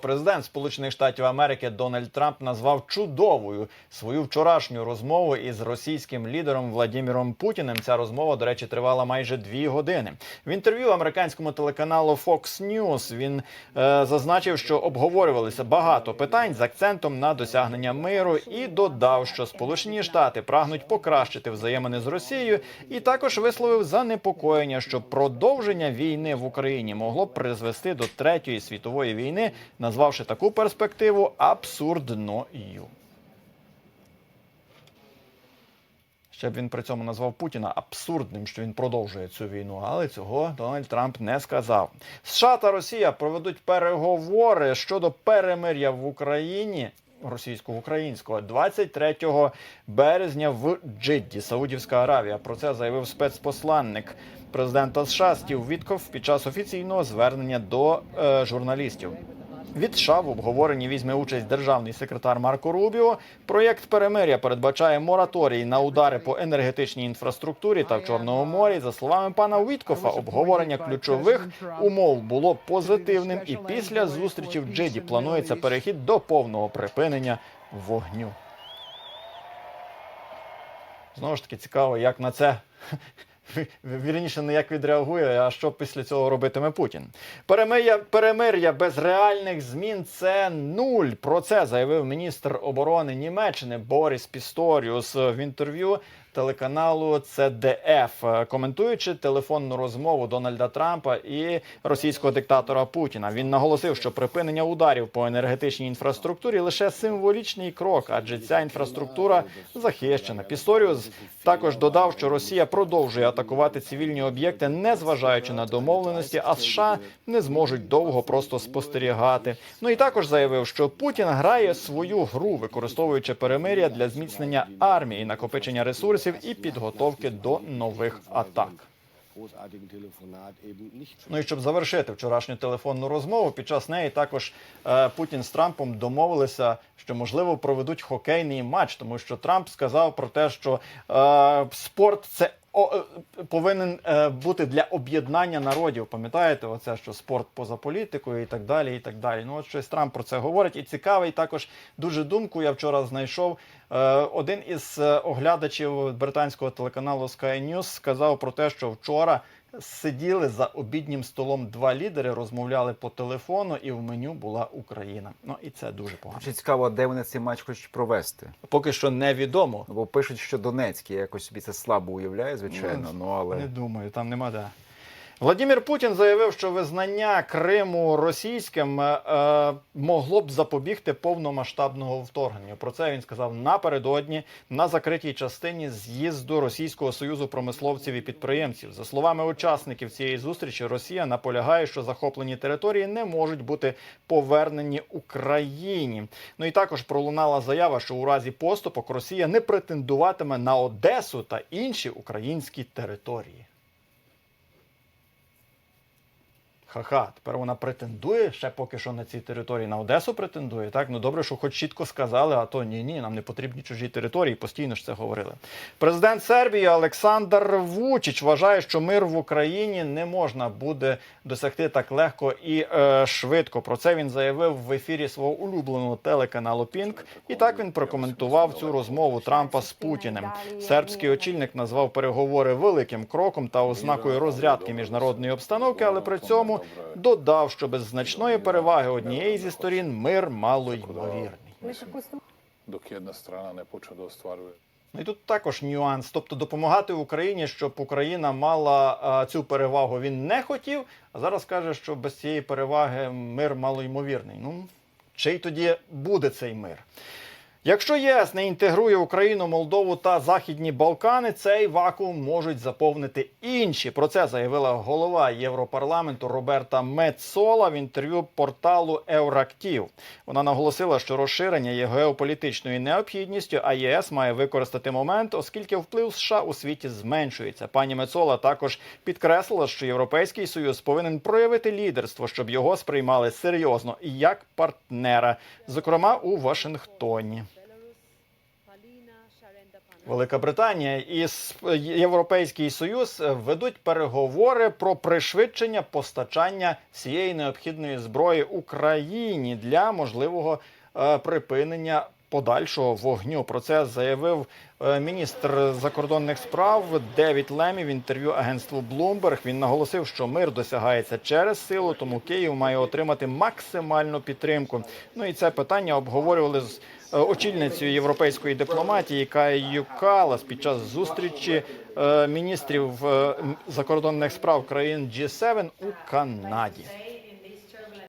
Президент Сполучених Штатів Америки Дональд Трамп назвав чудовою свою вчорашню розмову із російським лідером Владіміром Путіним. Ця розмова, до речі, тривала майже дві години. В інтерв'ю американському телеканалу Fox News він е, зазначив, що обговорювалися багато питань з акцентом на досягнення миру, і додав, що Сполучені Штати прагнуть покращити взаємини з Росією, і також висловив занепокоєння, що продовження війни в Україні могло призвести до третьої світової війни, назвавши таку перспективу абсурдною. Ще б він при цьому назвав Путіна абсурдним, що він продовжує цю війну, але цього Дональд Трамп не сказав. США та Росія проведуть переговори щодо перемир'я в Україні. Російсько-українського 23 березня в Джидді, Саудівська Аравія. Про це заявив спецпосланник президента США Стів Вітков під час офіційного звернення до е, журналістів. Від США в обговоренні візьме участь державний секретар Марко Рубіо. Проєкт перемиря передбачає мораторій на удари по енергетичній інфраструктурі та в Чорному морі. За словами пана Віткофа, обговорення ключових умов було позитивним, і після зустрічі в Джиді планується перехід до повного припинення вогню. Знову ж таки цікаво, як на це. Вірніше, не як відреагує, а що після цього робитиме Путін. Перемир'я, перемир'я без реальних змін це нуль. Про це заявив міністр оборони Німеччини Борис Пісторіус в інтерв'ю телеканалу ЦДФ, коментуючи телефонну розмову Дональда Трампа і російського диктатора Путіна. Він наголосив, що припинення ударів по енергетичній інфраструктурі лише символічний крок, адже ця інфраструктура захищена. Пісторіус також додав, що Росія продовжує атакувати цивільні об'єкти, не зважаючи на домовленості, а США не зможуть довго просто спостерігати. Ну і також заявив, що Путін грає свою гру, використовуючи перемир'я для зміцнення армії, накопичення ресурсів і підготовки до нових атак. Ну і щоб завершити вчорашню телефонну розмову, під час неї також е, Путін з Трампом домовилися, що можливо проведуть хокейний матч, тому що Трамп сказав про те, що е, спорт це о, е, повинен е, бути для об'єднання народів. Пам'ятаєте, оце що спорт поза політикою і так далі. І так далі. Ну от щось Трамп про це говорить. І цікавий також дуже думку. Я вчора знайшов. Е, один із оглядачів британського телеканалу Sky News сказав про те, що вчора сиділи за обіднім столом два лідери, розмовляли по телефону, і в меню була Україна. Ну і це дуже погано. Чи цікаво, де вони цей матч хочуть провести. Поки що невідомо. Ну, Бо пишуть, що Донецький я якось собі це слабо уявляю, звичайно. Ну але Не думаю, там нема де. Владимир Путін заявив, що визнання Криму російським е, е, могло б запобігти повномасштабного вторгнення. Про це він сказав напередодні на закритій частині з'їзду Російського союзу промисловців і підприємців. За словами учасників цієї зустрічі, Росія наполягає, що захоплені території не можуть бути повернені Україні. Ну і також пролунала заява, що у разі поступок Росія не претендуватиме на Одесу та інші українські території. Ха-ха, тепер вона претендує ще поки що на цій території на Одесу претендує. Так, ну добре, що хоч чітко сказали, а то ні, ні, нам не потрібні чужі території. Постійно ж це говорили. Президент Сербії Олександр Вучич вважає, що мир в Україні не можна буде досягти так легко і е, швидко. Про це він заявив в ефірі свого улюбленого телеканалу Пінк. І так він прокоментував цю розмову Трампа з Путіним. Сербський очільник назвав переговори великим кроком та ознакою розрядки міжнародної обстановки, але при цьому додав, що без значної переваги однієї зі сторін мир мало ймовірний. dok jedna strana ne počne da Ну і тут також нюанс. Тобто допомагати Україні, щоб Україна мала а, цю перевагу, він не хотів. А зараз каже, що без цієї переваги мир малоймовірний. Ну чий тоді буде цей мир? Якщо ЄС не інтегрує Україну, Молдову та Західні Балкани, цей вакуум можуть заповнити інші. Про це заявила голова Європарламенту Роберта Мецола в інтерв'ю порталу Еврактів. Вона наголосила, що розширення є геополітичною необхідністю, а ЄС має використати момент, оскільки вплив США у світі зменшується. Пані Мецола також підкреслила, що Європейський Союз повинен проявити лідерство, щоб його сприймали серйозно і як партнера, зокрема у Вашингтоні. Велика Британія і Європейський Союз ведуть переговори про пришвидшення постачання всієї необхідної зброї Україні для можливого е, припинення подальшого вогню. Про це заявив е, міністр закордонних справ Девід Лемі в інтерв'ю агентству Bloomberg. Він наголосив, що мир досягається через силу, тому Київ має отримати максимальну підтримку. Ну і це питання обговорювали з е, очільницею європейської дипломатії Каю Калас під час зустрічі е, міністрів е, закордонних справ країн G7 у Канаді.